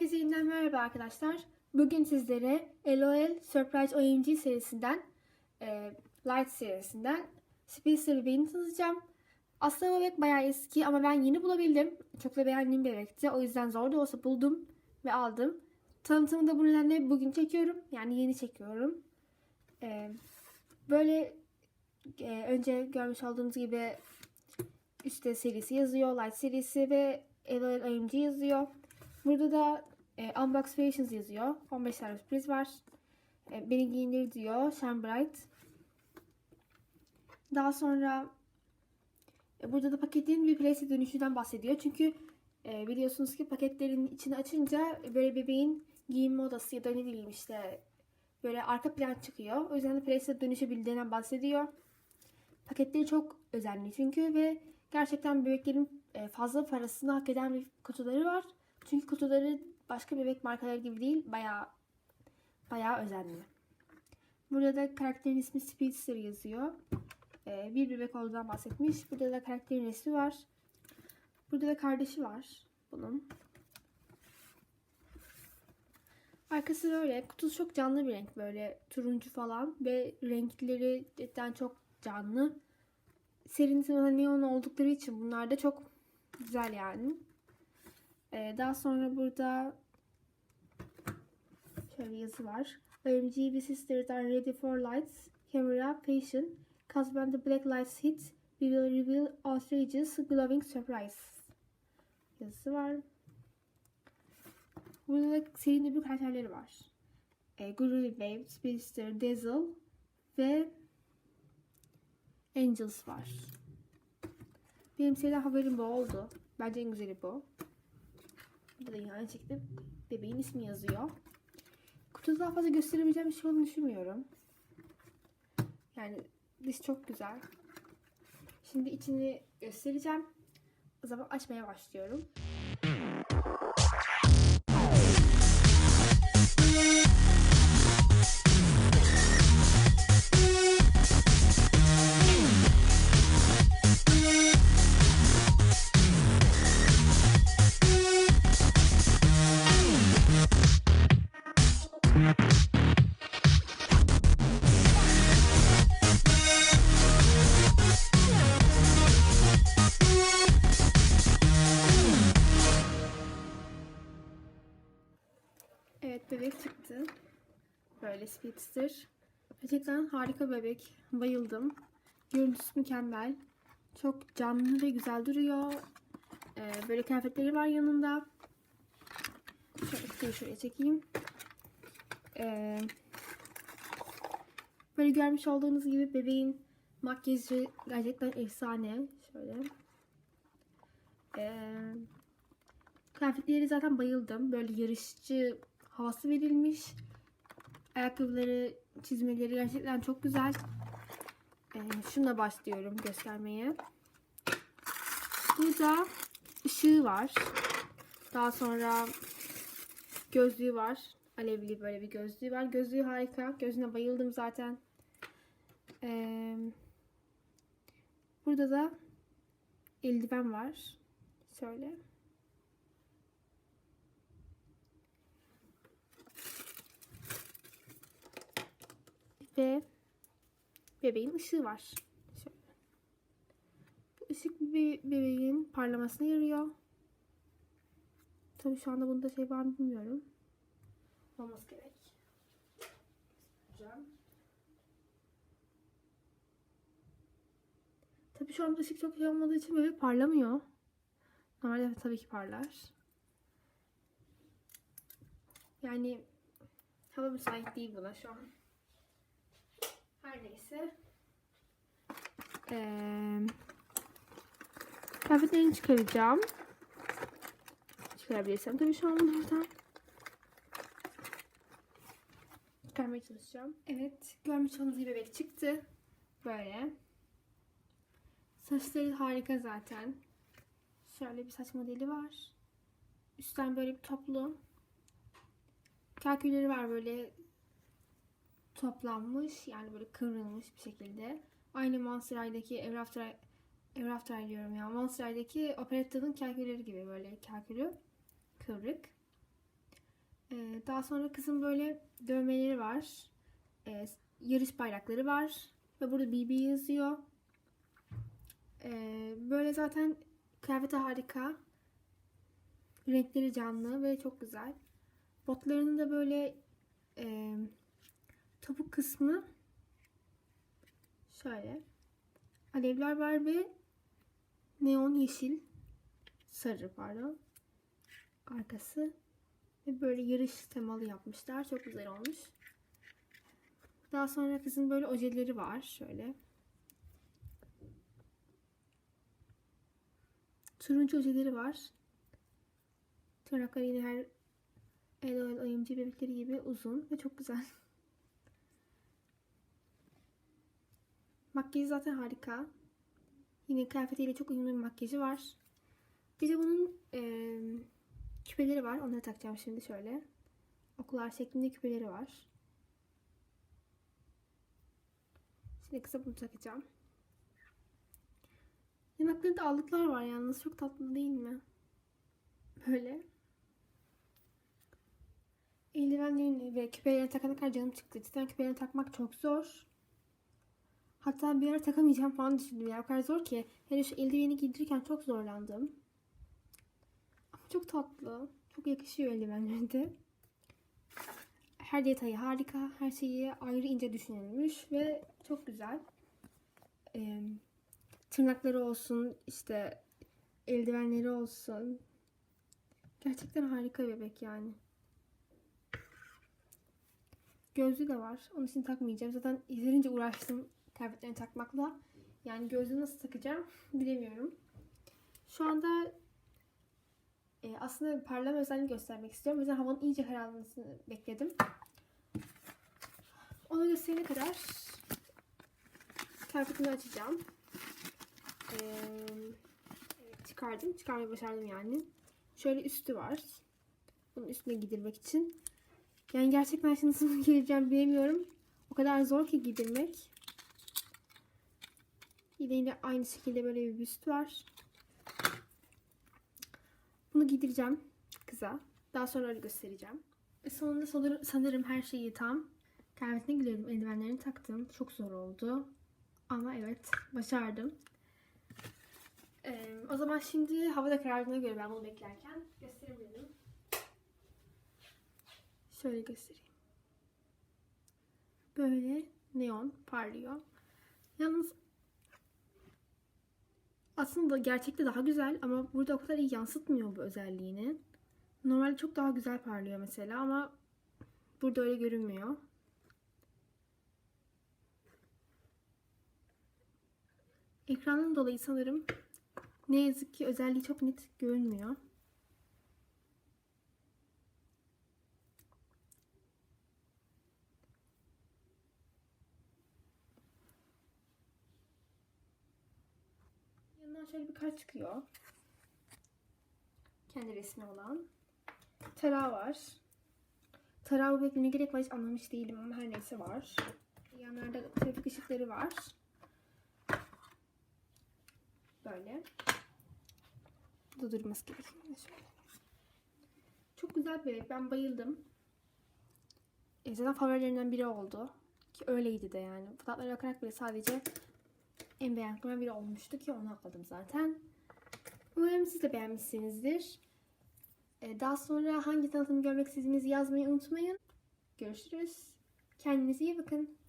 Herkese yeniden merhaba arkadaşlar. Bugün sizlere LOL Surprise OMG serisinden, e, Light serisinden Speedster bebeğini tanıtacağım. Aslında bebek bayağı eski ama ben yeni bulabildim. Çok da beğendiğim bir bebekti. O yüzden zor da olsa buldum ve aldım. Tanıtımını da bu nedenle bugün çekiyorum. Yani yeni çekiyorum. E, böyle e, önce görmüş olduğunuz gibi üstte serisi yazıyor. Light serisi ve LOL OMG yazıyor. Burada da e, Unbox Creations yazıyor. 15 tane sürpriz var. E, beni giyindir diyor. Shine Bright. Daha sonra e, burada da paketin bir place dönüşünden bahsediyor. Çünkü e, biliyorsunuz ki paketlerin içini açınca böyle bebeğin giyinme odası ya da ne bileyim işte böyle arka plan çıkıyor. O yüzden de place'e dönüşebildiğinden bahsediyor. Paketleri çok özenli çünkü ve gerçekten bebeklerin e, fazla parasını hak eden bir kutuları var. Çünkü kutuları başka bebek markaları gibi değil. Bayağı bayağı özenli. Burada da karakterin ismi Speedster yazıyor. Ee, bir bebek olduğundan bahsetmiş. Burada da karakterin resmi var. Burada da kardeşi var bunun. Arkası böyle. Kutusu çok canlı bir renk böyle turuncu falan ve renkleri cidden çok canlı. Serinin temaları neon oldukları için bunlar da çok güzel yani. Ee, daha sonra burada şöyle yazı var. OMG we sisters are ready for lights. Camera patient. Cause when the black lights hit, we will reveal outrageous glowing surprise. Yazısı var. Burada da serinin öbür karakterleri var. E, Groovy Babe, Speedster, Dazzle ve Angels var. Benim seriden haberim bu oldu. Bence en güzeli bu. Burada da yine şekilde bebeğin ismi yazıyor. Kutuda daha fazla gösterebileceğim bir şey olduğunu düşünmüyorum. Yani dış çok güzel. Şimdi içini göstereceğim. O zaman açmaya başlıyorum. Evet bebek çıktı. Böyle Speedster. Gerçekten harika bebek. Bayıldım. Görüntüsü mükemmel. Çok canlı ve güzel duruyor. Ee, böyle kıyafetleri var yanında. Şöyle şuraya çekeyim. Ee, böyle görmüş olduğunuz gibi bebeğin makyajı gerçekten efsane. Şöyle. Ee, kıyafetleri zaten bayıldım. Böyle yarışçı havası verilmiş. Ayakkabıları, çizmeleri gerçekten çok güzel. Ee, şununla başlıyorum göstermeye. Burada ışığı var. Daha sonra gözlüğü var. Alevli böyle bir gözlüğü var. Gözlüğü harika. Gözüne bayıldım zaten. Ee, burada da eldiven var. Şöyle. ve bebeğin ışığı var. Şöyle. Bu ışık be bebeğin parlamasına yarıyor. Tabii şu anda bunda şey var mı bilmiyorum. Olması gerek. Tabii şu anda ışık çok iyi olmadığı için bebek parlamıyor. Normalde tabii ki parlar. Yani hava müsait değil buna şu an. Her neyse. Ee, kıyafetlerini çıkaracağım. Çıkarabilirsem tabii şu an buradan. Çıkarmaya çalışacağım. Evet. Görmüş olduğunuz gibi bebek çıktı. Böyle. Saçları harika zaten. Şöyle bir saç modeli var. Üstten böyle bir toplu. Kalkülleri var böyle toplanmış yani böyle kıvrılmış bir şekilde. Aynı Monster High'daki Ever After, Ever After diyorum ya. Monster High'daki Operetta'nın kalkülleri gibi böyle kalkülü kıvrık. Ee, daha sonra kızın böyle dövmeleri var. Ee, yarış bayrakları var. Ve burada BB yazıyor. Ee, böyle zaten kıyafeti harika. Renkleri canlı ve çok güzel. Botlarının da böyle e, topuk kısmı şöyle. Alevler var ve neon yeşil sarı pardon arkası ve böyle yarış temalı yapmışlar. Çok güzel olmuş. Daha sonra kızın böyle ojeleri var. Şöyle. Turuncu ojeleri var. Tırnakları yine her LOL oyuncu bebekleri gibi uzun ve çok güzel. Makyajı zaten harika. Yine kıyafetiyle çok uyumlu bir makyajı var. Bir de bunun eee, küpeleri var. Onları takacağım şimdi şöyle. Okular şeklinde küpeleri var. Şimdi kısa bunu takacağım. Yanaklarında allıklar var yalnız. Çok tatlı değil mi? Böyle. Eldivenlerini ve küpelerini takana kadar canım çıktı. Cidden küpelerini takmak çok zor. Hatta bir ara takamayacağım falan düşündüm ya. O kadar zor ki. Hele şu eldiveni giydirirken çok zorlandım. Çok tatlı. Çok yakışıyor eldivenleri de. Her detayı harika. Her şeyi ayrı ince düşünülmüş ve çok güzel. Ee, tırnakları olsun, işte eldivenleri olsun. Gerçekten harika bebek yani. Gözlüğü de var. Onun için takmayacağım. Zaten yeterince uğraştım kıyafetlerini takmakla. Yani gözlüğü nasıl takacağım bilemiyorum. Şu anda e, aslında parlama özelliğini göstermek istiyorum. O yüzden havanın iyice kararmasını bekledim. Onu gösterene kadar kıyafetini açacağım. Evet, çıkardım. Çıkarmayı başardım yani. Şöyle üstü var. Bunun üstüne giydirmek için. Yani gerçekten şimdi nasıl giyeceğim bilemiyorum. O kadar zor ki giydirmek. Yine yine aynı şekilde böyle bir büst var. Bunu giydireceğim kıza. Daha sonra öyle göstereceğim. Ve sonunda sanırım, sanırım her şeyi tam. Kıyafetine giriyorum. Eldivenlerini taktım. Çok zor oldu. Ama evet başardım. Ee, o zaman şimdi hava da karardığına göre ben bunu beklerken gösterebilirim. Şöyle göstereyim. Böyle neon parlıyor. Yalnız aslında gerçekte daha güzel ama burada o kadar iyi yansıtmıyor bu özelliğini. Normalde çok daha güzel parlıyor mesela ama burada öyle görünmüyor. Ekranın dolayı sanırım ne yazık ki özelliği çok net görünmüyor. Şöyle bir kart çıkıyor. Kendi resmi olan. Tarağı var. Tarağı bu ne gerek var hiç anlamış değilim ama her neyse var. Yanlarda trafik ışıkları var. Böyle. Bu durması gerekiyor. Çok güzel bir bebek. Ben bayıldım. E, zaten favorilerimden biri oldu. Ki öyleydi de yani. Fotoğraflara bakarak bile sadece en beğendiğim biri olmuştu ki onu atladım zaten. Umarım siz de beğenmişsinizdir. E, daha sonra hangi tanıtımı görmek istediğinizi yazmayı unutmayın. Görüşürüz. Kendinize iyi bakın.